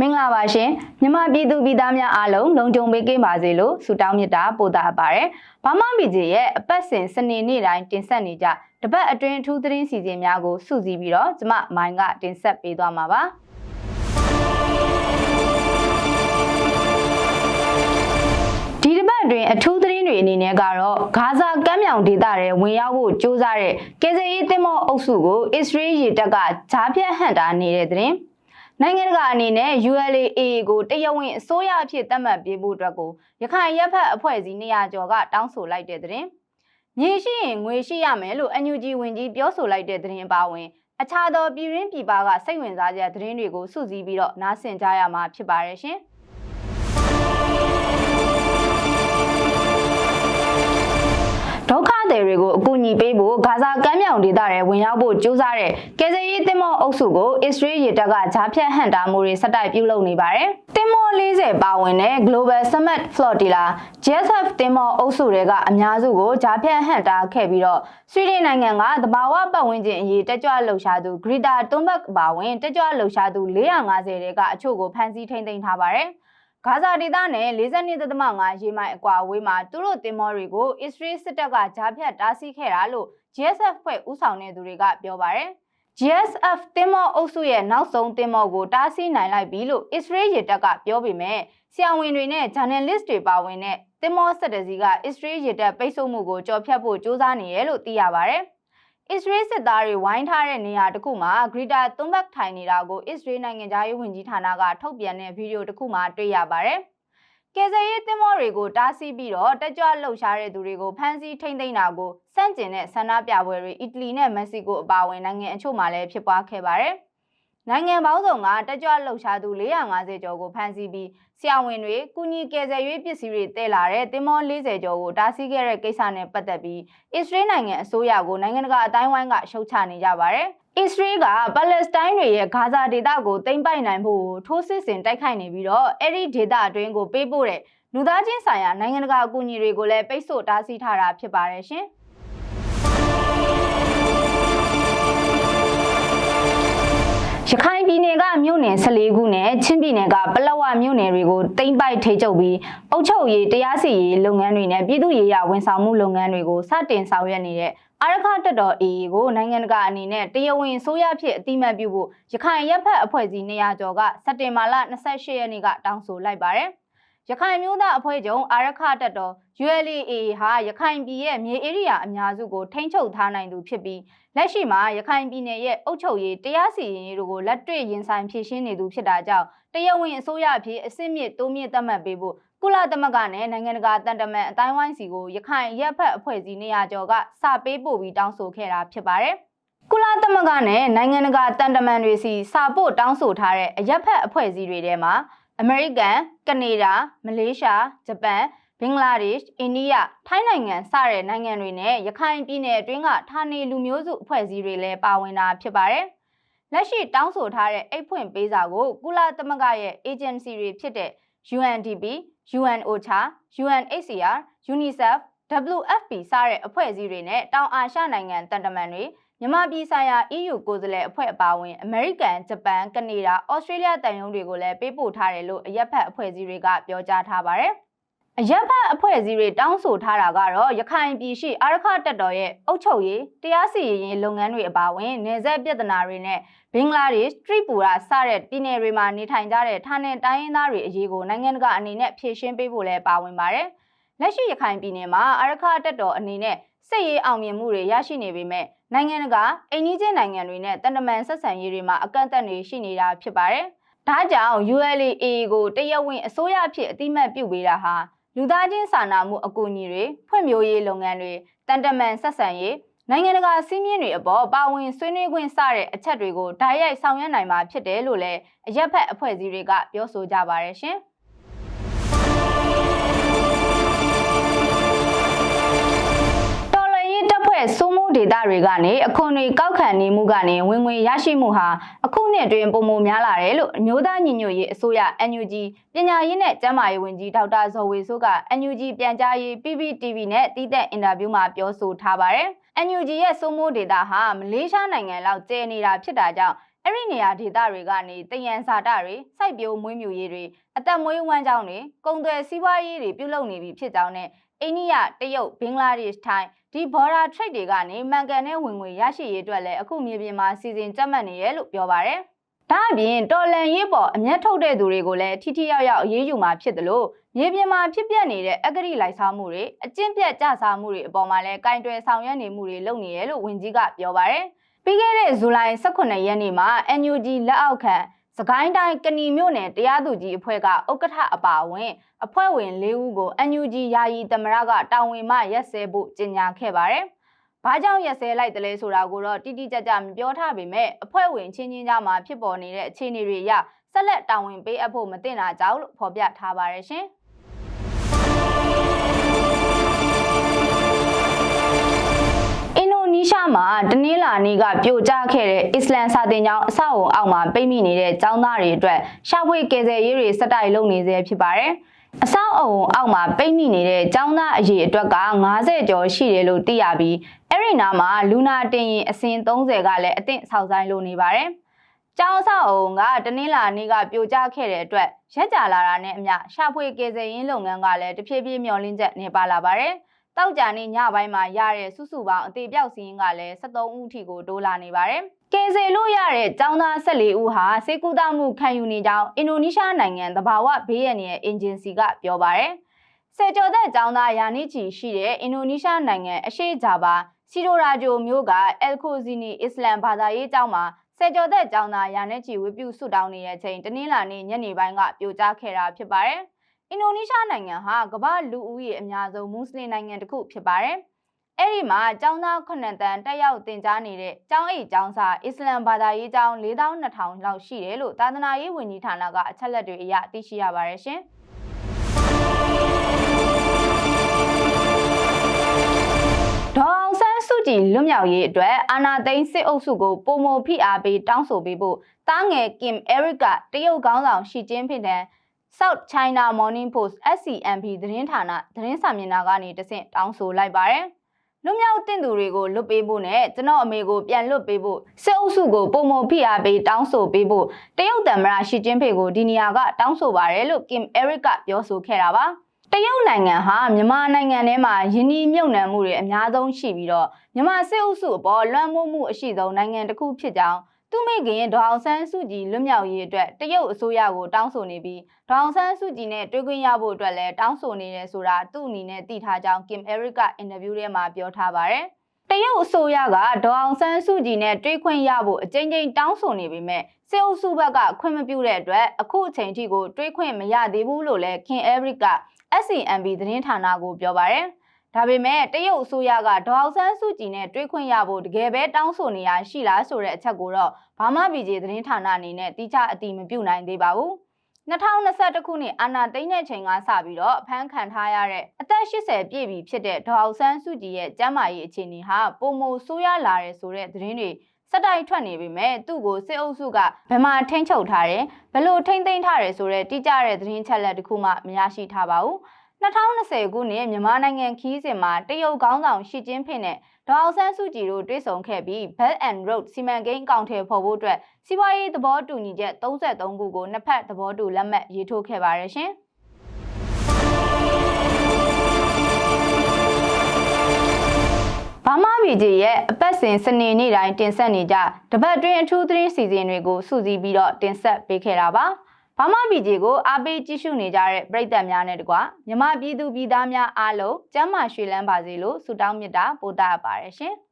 မင်္ဂလာပါရှင်မြန်မာပြည်သူပြည်သားများအားလုံးလုံခြုံပေးကင်းပါစေလို့ဆုတောင်းမေတ္တာပို့သအပ်ပါတယ်။ဘာမှမီဂျီရဲ့အပတ်စဉ်စနေနေ့တိုင်းတင်ဆက်နေကြတပတ်အတွင်းအထူးသတင်းစီစဉ်များကိုစုစည်းပြီးတော့ကျမမိုင်းကတင်ဆက်ပေးသွားမှာပါ။ဒီတစ်ပတ်အတွင်းအထူးသတင်းတွေအနေနဲ့ကတော့ဂါဇာကမ်းမြောင်ဒေသထဲဝင်ရောက်ဖို့ကြိုးစားတဲ့ကယ်ဆယ်ရေးသင်္ဘောအုပ်စုကိုအစ္စရေးရေတပ်ကဂျားဖြတ်ဟန့်တာနေတဲ့သတင်း။ နိုင်ငံတကာအနေနဲ့ ULAA ကိုတရားဝင်အစိုးရအဖြစ်သတ်မှတ်ပေးဖို့အတွက်ကိုရခိုင်ရပ်ဖက်အဖွဲ့အစည်း200ကျော်ကတောင်းဆိုလိုက်တဲ့သတင်း။မြေရှိရင်ငွေရှိရမယ်လို့ NUG ဝင်ကြီးပြောဆိုလိုက်တဲ့သတင်းအပါအဝင်အခြားသောပြည်ရင်းပြည်ပကစိတ်ဝင်စားစရာသတင်းတွေကိုစုစည်းပြီးတော့နားဆင်ကြရမှာဖြစ်ပါတယ်ရှင်။ သည်တွေကိုအကူအညီပေးဖို့ဂါဇာကမ်းမြောင်ဒေသထဲဝင်ရောက်ဖို့ကြိုးစားတဲ့ကယ်ဆယ်ရေးသင်္ဘောအုပ်စုကိုအစ္စရေးရေတပ်ကဂျားဖြတ်ဟန့်တာမှုတွေဆက်တိုက်ပြုလုပ်နေပါတယ်။သင်္ဘော40ပါဝင်တဲ့ Global Summit Flotilla JSF သင်္ဘောအုပ်စုတွေကအများစုကိုဂျားဖြတ်ဟန့်တာခဲ့ပြီးတော့ဆွီဒင်နိုင်ငံကသဘာဝပတ်ဝန်းကျင်အရေးတက်ကြွလှုပ်ရှားသူ Greta Thunberg ပါဝင်တက်ကြွလှုပ်ရှားသူ450တဲကအချို့ကိုဖမ်းဆီးထိန်းသိမ်းထားပါတယ်။ ဂါဇာဒေသနဲ့42.5ရေမိုင်အကွာအဝေးမှာသူတို့တင်မောတွေကိုအစ္စရေးစစ်တပ်ကဂျားဖြတ်တားဆီးခဲ့တာလို့ GSF ဖွဲ့ဦးဆောင်တဲ့သူတွေကပြောပါတယ်။ GSF တင်မောအုပ်စုရဲ့နောက်ဆုံးတင်မောကိုတားဆီးနိုင်လိုက်ပြီလို့အစ္စရေးရေတပ်ကပြောပေမဲ့ဆရာဝန်တွေနဲ့ journalist တွေပါဝင်တဲ့တင်မောဆက်တစီကအစ္စရေးရေတပ်ပိတ်ဆို့မှုကိုကြော်ဖြတ်ဖို့ကြိုးစားနေရလို့သိရပါတယ်။ အစ္စရေးစစ်သားတွေဝိုင်းထားတဲ့နေရာတစ်ခုမှာဂရီတာသွန်ဘက်ထိုင်နေတာကိုအစ္စရေးနိုင်ငံသားရေးဝန်ကြီးဌာနကထုတ်ပြန်တဲ့ဗီဒီယိုတစ်ခုမှာတွေ့ရပါတယ်။ကယ်ဆယ်ရေးသင်္ဘောတွေကိုတားဆီးပြီးတော့တက်ကြွလှုပ်ရှားတဲ့သူတွေကိုဖမ်းဆီးထိန်းသိမ်းတာကိုစန့်ကျင်တဲ့ဆန္ဒပြပွဲတွေအီတလီနဲ့မက္ကဆီကိုအပါအဝင်နိုင်ငံအချို့မှာလည်းဖြစ်ပွားခဲ့ပါတယ်။ နိုင်ငံပေါင်းစုံကတက်ကြွလှုပ်ရှားသူ450ကျော်ကိုဖမ်းဆီးပြီးဆရာဝန်တွေကုညီကယ်ဆယ်ရေးပစ္စည်းတွေတည်လာတဲ့တင်မော40ကျော်ကိုတားဆီးခဲ့တဲ့ကိစ္စနဲ့ပတ်သက်ပြီးအစ္စရေးနိုင်ငံအစိုးရကိုနိုင်ငံတကာအတိုင်းဝိုင်းကရှုတ်ချနေကြပါတယ်။အစ္စရေးကပါလက်စတိုင်းတွေရဲ့ဂါဇာဒေသကိုသိမ်းပိုက်နိုင်ဖို့ထိုးစစ်ဆင်တိုက်ခိုက်နေပြီးတော့အဲ့ဒီဒေသအတွင်းကိုပေးပို့တဲ့လူသားချင်းဆိုင်ရာနိုင်ငံတကာအကူအညီတွေကိုလည်းပိတ်ဆို့တားဆီးထားတာဖြစ်ပါတယ်ရှင်။ ရခိုင်ပြည်နယ်ကမြို့နယ်14ခုနဲ့ချင်းပြည်နယ်ကပလောဝမြို့နယ်တွေကိုတိမ့်ပိုက်ထိချုပ်ပြီးအုပ်ချုပ်ရေးတရားစီရင်လုပ်ငန်းတွေနဲ့ပြည်သူ့ရေးရာဝန်ဆောင်မှုလုပ်ငန်းတွေကိုစတင်ဆောင်ရွက်နေတဲ့အာရခတက်တော် AA ကိုနိုင်ငံတကာအနေနဲ့တရားဝင်ဆိုရဖြစ်အတိမတ်ပြုဖို့ရခိုင်ရပ်ဖက်အဖွဲ့အစည်း200ကျော်ကစက်တင်ဘာလ28ရက်နေ့ကတောင်းဆိုလိုက်ပါတယ်။ ရခိုင်မျိုးသားအဖွဲ့ချုပ်အာရခတက်တော် ULA ဟာရခိုင်ပြည်ရဲ့မြေဧရိယာအများစုကိုထိန်းချုပ်ထားနိုင်သူဖြစ်ပြီးလက်ရှိမှာရခိုင်ပြည်နယ်ရဲ့အုပ်ချုပ်ရေးတရားစီရင်ရေးတို့ကိုလက်တွေ့ရင်ဆိုင်ဖြည့်ရှင်းနေသူဖြစ်တာကြောင့်တရားဝင်အစိုးရအဖြစ်အစစ်မြစ်တိုးမြင့်သတ်မှတ်ပေးဖို့ကုလသမဂ္ဂနဲ့နိုင်ငံတကာတန်တမန်အတိုင်းဝိုင်းစီကိုရခိုင်ရက်ဖက်အဖွဲ့အစည်းနေရာကျော်ကစပေးပို့ပြီးတောင်းဆိုခဲ့တာဖြစ်ပါတယ်။ကုလသမဂ္ဂနဲ့နိုင်ငံတကာတန်တမန်တွေစီစာပို့တောင်းဆိုထားတဲ့အရက်ဖက်အဖွဲ့အစည်းတွေထဲမှာ အမေရိကန်၊ကနေဒါ၊မလေးရှား၊ဂျပန်ဘင်္ဂလားဒေ့ရှ်၊အိန္ဒိယ၊ထိုင်းနိုင်ငံစတဲ့နိုင်ငံတွေနဲ့ရခိုင်ပြည်နယ်အတွင်းကဌာနေလူမျိုးစုအဖွဲ့အစည်းတွေလည်းပါဝင်တာဖြစ်ပါတယ်။လက်ရှိတောင်းဆိုထားတဲ့အိတ်ဖွင့်ပေးစာကိုကုလသမဂ္ဂရဲ့ agency တွေဖြစ်တဲ့ UNDP, UNOCHA, UNHCR, UNICEF, WFP စတဲ့အဖွဲ့အစည်းတွေနဲ့တောင်အာရှနိုင်ငံတန်တမန်တွေ မြန်မာပြည်ဆိုင်ရာ EU ကိုယ်စားလှယ်အဖွဲ့အပါအဝင်အမေရိကန်၊ဂျပန်၊ကနေဒါ၊ဩစတြေးလျတန်ယုံတွေကိုလည်းပေးပို့ထားတယ်လို့အရက်ဖက်အဖွဲ့အစည်းတွေကပြောကြားထားပါတယ်။အရက်ဖက်အဖွဲ့အစည်းတွေတောင်းဆိုထားတာကတော့ရခိုင်ပြည်ရှိအာရခတက်တော်ရဲ့အုပ်ချုပ်ရေးတရားစီရင်ရေးလုပ်ငန်းတွေအပါအဝင်နေဆက်ပြဿနာတွေနဲ့ဘင်္ဂလားဒေ့ရှ်ထရီပူရာစတဲ့ပြည်နယ်တွေမှာနေထိုင်ကြတဲ့ဌာနတိုင်းရင်းသားတွေအရေးကိုနိုင်ငံတကာအနေနဲ့ဖြေရှင်းပေးဖို့လည်းပါဝင်ပါတယ်။လက်ရှိရခိုင်ပြည်နယ်မှာအာရခတက်တော်အနေနဲ့စစ်ရေးအောင်မြင်မှုတွေရရှိနေပေမဲ့ နိုင်ငံတကာအိန္ဒိချင်းနိုင်ငံတွေနဲ့တန်တမန်ဆက်ဆံရေးတွေမှာအကန့်အသတ်တွေရှိနေတာဖြစ်ပါတယ်။ဒါကြောင့် ULA ကိုတရားဝင်အစိုးရအဖြစ်အတိမတ်ပြုပေးတာဟာလူသားချင်းစာနာမှုအကူအညီတွေဖွံ့ဖြိုးရေးလုပ်ငန်းတွေတန်တမန်ဆက်ဆံရေးနိုင်ငံတကာစီးမြင့်တွေအပေါ်ပါဝင်ဆွေးနွေးခွင့်စတဲ့အချက်တွေကိုဓာတ်ရိုက်ဆောင်ရွက်နိုင်မှာဖြစ်တယ်လို့လည်းအရက်ဖက်အဖွဲ့အစည်းတွေကပြောဆိုကြပါရရှင်။ ဒေတာတွေကနေအခွန်တွေကောက်ခံနေမှုကနေဝင်ငွေရရှိမှုဟာအခုနှစ်အတွင်းပုံမများလာတယ်လို့အမျိုးသားညီညွတ်ရေးအစိုးရ NUG ပညာရေးနဲ့ကျန်းမာရေးဝန်ကြီးဒေါက်တာဇော်ဝေစိုးက NUG ပြန်ကြားရေး PPTV နဲ့တီးတဲ့အင်တာဗျူးမှာပြောဆိုထားပါတယ်။ NUG ရဲ့စိုးမိုးဒေတာဟာမလေးရှားနိုင်ငံလောက်ကျဲနေတာဖြစ်တာကြောင့်အဲ့ဒီနေရာဒေသတွေကနေတယံဇာတတွေစိုက်ပျိုးမွေးမြူရေးတွေအသက်မွေးဝမ်းကြောင်းတွေကုန်သွယ်စီးပွားရေးတွေပြုလုပ်နေပြီဖြစ်ကြောင်းနဲ့အိန္ဒိယတရုတ်ဘင်္ဂလားဒေ့ရှ်ထိုင်း ဒီ border trade တွေကနေမှန်ကန်တဲ့ဝင်ငွေရရှိရေးအတွက်လည်းအခုမြေပြင်မှာစီစဉ်ကြက်မှတ်နေရလို့ပြောပါရယ်ဒါအပြင်တော်လန်ရေးပေါ်အမျက်ထုတ်တဲ့သူတွေကိုလည်းထိထိရောက်ရောက်အရေးယူမှာဖြစ်တယ်လို့မြေပြင်မှာဖြစ်ပျက်နေတဲ့အဂတိလိုက်စားမှုတွေအကျင့်ပြတ်ကြစားမှုတွေအပေါ်မှာလည်းကင်တွယ်ဆောင်ရွက်နေမှုတွေလုပ်နေရလို့ဝန်ကြီးကပြောပါရယ်ပြီးခဲ့တဲ့ဇူလိုင်18ရက်နေ့မှာ NUG လက်အောက်ခံ စကိုင်းတိုင်းကဏီမြို့နယ်တရားသူကြီးအဖွဲ့ကဥက္ကဋ္ဌအပါအဝင်အဖွဲ့ဝင်၄ဦးကို NUG ယာယီသမရကတာဝန်မှရက်စဲဖို့ကြေညာခဲ့ပါတယ်။ဘာကြောင့်ရက်စဲလိုက်တယ်လဲဆိုတာကိုတော့တိတိကျကျမပြောထားပေမဲ့အဖွဲ့ဝင်ချင်းချင်းကြားမှာဖြစ်ပေါ်နေတဲ့အခြေအနေတွေအရဆက်လက်တာဝန်ပေးအပ်ဖို့မတင်တာကြောင့်လို့ဖော်ပြထားပါတယ်ရှင်။ ရှားမှာတနင်္လာနေ့ကပြိုကျခဲ့တဲ့အစ္စလမ်စာသင်ကျောင်းအဆောက်အုံအောက်မှာပိတ်မိနေတဲ့ကျောင်းသားတွေအတွက်ရှာဖွေကယ်ဆယ်ရေးတွေစတိုက်လုပ်နေစေဖြစ်ပါတယ်။အဆောက်အုံအောက်မှာပိတ်မိနေတဲ့ကျောင်းသားအရေအတွက်က90ကျော်ရှိတယ်လို့သိရပြီးအဲ့ဒီနားမှာလူနာတင်ရင်အစင်30ကလည်းအသင့်ဆောက်ဆိုင်လို့နေပါတယ်။ကျောင်းဆောက်အုံကတနင်္လာနေ့ကပြိုကျခဲ့တဲ့အတွက်ရက်ကြလာတာနဲ့အမျှရှာဖွေကယ်ဆယ်ရေးလုပ်ငန်းကလည်းတဖြည်းဖြည်းမျောလင်းချက်နေပါလာပါတယ်။ တောက်ကြနေ့ညပိုင်းမှာရတဲ့စုစုပေါင်းအသေးပြောက်စီးရင်ကလည်း73ဦးထိကိုတိုးလာနေပါတယ်။ကယ်ဆယ်လို့ရတဲ့ចောင်းသား14ဦးဟာစေကူတာမှုခံယူနေကြောင်းအင်ဒိုနီးရှားနိုင်ငံသဘာဝဘေးရန်ရဲ့အင်ဂျင်စီကပြောပါတယ်။ဆယ်ကျော်သက်ចောင်းသားယာနိချီရှိတဲ့အင်ဒိုနီးရှားနိုင်ငံအရှေ့ဂျာဘာစီရိုရာဂျိုမြို့ကအယ်ခိုဇီနီအစ္စလမ်ဘာသာရေးကျောင်းမှာဆယ်ကျော်သက်ចောင်းသားယာနဲ့ချီဝေပြုဆုတောင်းနေတဲ့အချိန်တနင်္လာနေ့ညနေပိုင်းကပြိုကျခဲ့တာဖြစ်ပါတယ်။ အင်ဒိုနီးရှားနိုင်ငံဟာကမ္ဘာလူဦးရေအများဆုံးမွတ်စလင်နိုင်ငံတစ်ခုဖြစ်ပါတယ်။အဲ့ဒီမှာကျောင်းသား9တန်းတက်ရောက်တင်ကြားနေတဲ့ကျောင်းအိတ်ကျောင်းစာအစ္စလမ်ဘာသာရေးကျောင်း4200လောက်ရှိတယ်လို့သာသနာရေးဝန်ကြီးဌာနကအချက်လက်တွေအရသိရှိရပါတယ်ရှင်။ဒေါ်အောင်ဆန်းစုကြည်လွတ်မြောက်ရေးအတွက်အာနာသိန်းစစ်အုပ်စုကိုပုံမဖိအားပေးတောင်းဆိုပေးဖို့တားငယ်ကင်အဲရစ်ကတရုတ်ခေါင်းဆောင်ရှီကျင်းဖင်တန် South China Morning Post SCMP သတင်းဌာနသတင်းစာမျက်နှာကနေတဆင့်တောင်းဆိုလိုက်ပါတယ်။လွတ်မြောက်တင်သူတွေကိုလွတ်ပေးဖို့နဲ့ကျွန်တော်အမေကိုပြန်လွတ်ပေးဖို့စစ်အုပ်စုကိုပုံမဖိအားပေးတောင်းဆိုပေးဖို့တရုတ်တံမရရှီကျင်းဖေကိုဒီနေရာကတောင်းဆိုပါတယ်လို့ Kim Eric ကပြောဆိုခဲ့တာပါ။တရုတ်နိုင်ငံဟာမြန်မာနိုင်ငံထဲမှာယင်းနှီးမြုပ်နှံမှုတွေအများဆုံးရှိပြီးတော့မြန်မာစစ်အုပ်စုအပေါ်လွှမ်းမိုးမှုအရှိဆုံးနိုင်ငံတစ်ခုဖြစ်ကြောင်း သူမိခင်ဒေါအောင်ဆန်းစုကြည်လွတ်မြောက်ရေးအတွက်တရုတ်အစိုးရကိုတောင်းဆိုနေပြီးဒေါအောင်ဆန်းစုကြည်နဲ့တွေ့ခွင့်ရဖို့အတွက်လည်းတောင်းဆိုနေတယ်ဆိုတာသူ့အနေနဲ့သိထားကြောင်း Kim Eric ကအင်တာဗျူးထဲမှာပြောထားပါတယ်။တရုတ်အစိုးရကဒေါအောင်ဆန်းစုကြည်နဲ့တွေ့ခွင့်ရဖို့အကြိမ်ကြိမ်တောင်းဆိုနေပေမဲ့စစ်အုပ်စုဘက်ကခွင့်မပြုတဲ့အတွက်အခုအချိန်ထိကိုတွေ့ခွင့်မရသေးဘူးလို့လည်း Kim Eric က SCMB သတင်းဌာနကိုပြောပါတယ်။ ဒါပေမဲ့တရုတ်အစိုးရကဒေါအောင်ဆန်းစုကြည်နဲ့တွေ့ခွင့်ရဖို့တကယ်ပဲတောင်းဆိုနေရရှိလားဆိုတဲ့အချက်ကိုတော့ဘာမှဗီဂျေသတင်းဌာနအနေနဲ့တိကျအတိမပြုနိုင်သေးပါဘူး2021ခုနှစ်အာဏာသိမ်းတဲ့ချိန်ကစပြီးတော့အဖမ်းခံထားရတဲ့အသက်80ပြည့်ပြီဖြစ်တဲ့ဒေါအောင်ဆန်းစုကြည်ရဲ့ကျန်းမာရေးအခြေအနေဟာပုံမဆိုးရလာတယ်ဆိုတဲ့သတင်းတွေစက်တိုက်ထွက်နေပေမဲ့သူ့ကိုစစ်အုပ်စုကဘယ်မှာထိန်းချုပ်ထားတယ်ဘယ်လိုထိန်းသိမ်းထားတယ်ဆိုတဲ့တိကျတဲ့သတင်းချက်လက်တခုမှမရရှိထားပါဘူး 2020ခုနှစ်မြန်မာနိုင်ငံခီးစဉ်မှာတရုတ်ခေါင်းဆောင်ရှီကျင်းဖင်နဲ့ဒေါအောင်ဆန်းစုကြည်တို့တွေ့ဆုံခဲ့ပြီး Belt and Road စီမံကိန်းအကောင့်ထဲပေါ်ဖို့အတွက်စီးပွားရေးသဘောတူညီချက်33ခုကိုနှစ်ဖက်သဘောတူလက်မှတ်ရေးထိုးခဲ့ပါတယ်ရှင်။ဘာမဗီဂျီရဲ့အပတ်စဉ်စနေနေ့တိုင်းတင်ဆက်နေကြတပတ်တွင်းအထူးသတင်းစီစဉ်တွေကိုစုစည်းပြီးတော့တင်ဆက်ပေးခဲ့တာပါ။ ဘာမဘီဂျီကိုအားပေးကြည့်ရှုနေကြတဲ့ပရိသတ်များနဲ့တကွမြမပြည်သူပြည်သားများအားလုံးကျမ်းမာရွှေလန်းပါစေလို့ဆုတောင်းမေတ္တာပို့သပါရရှင်။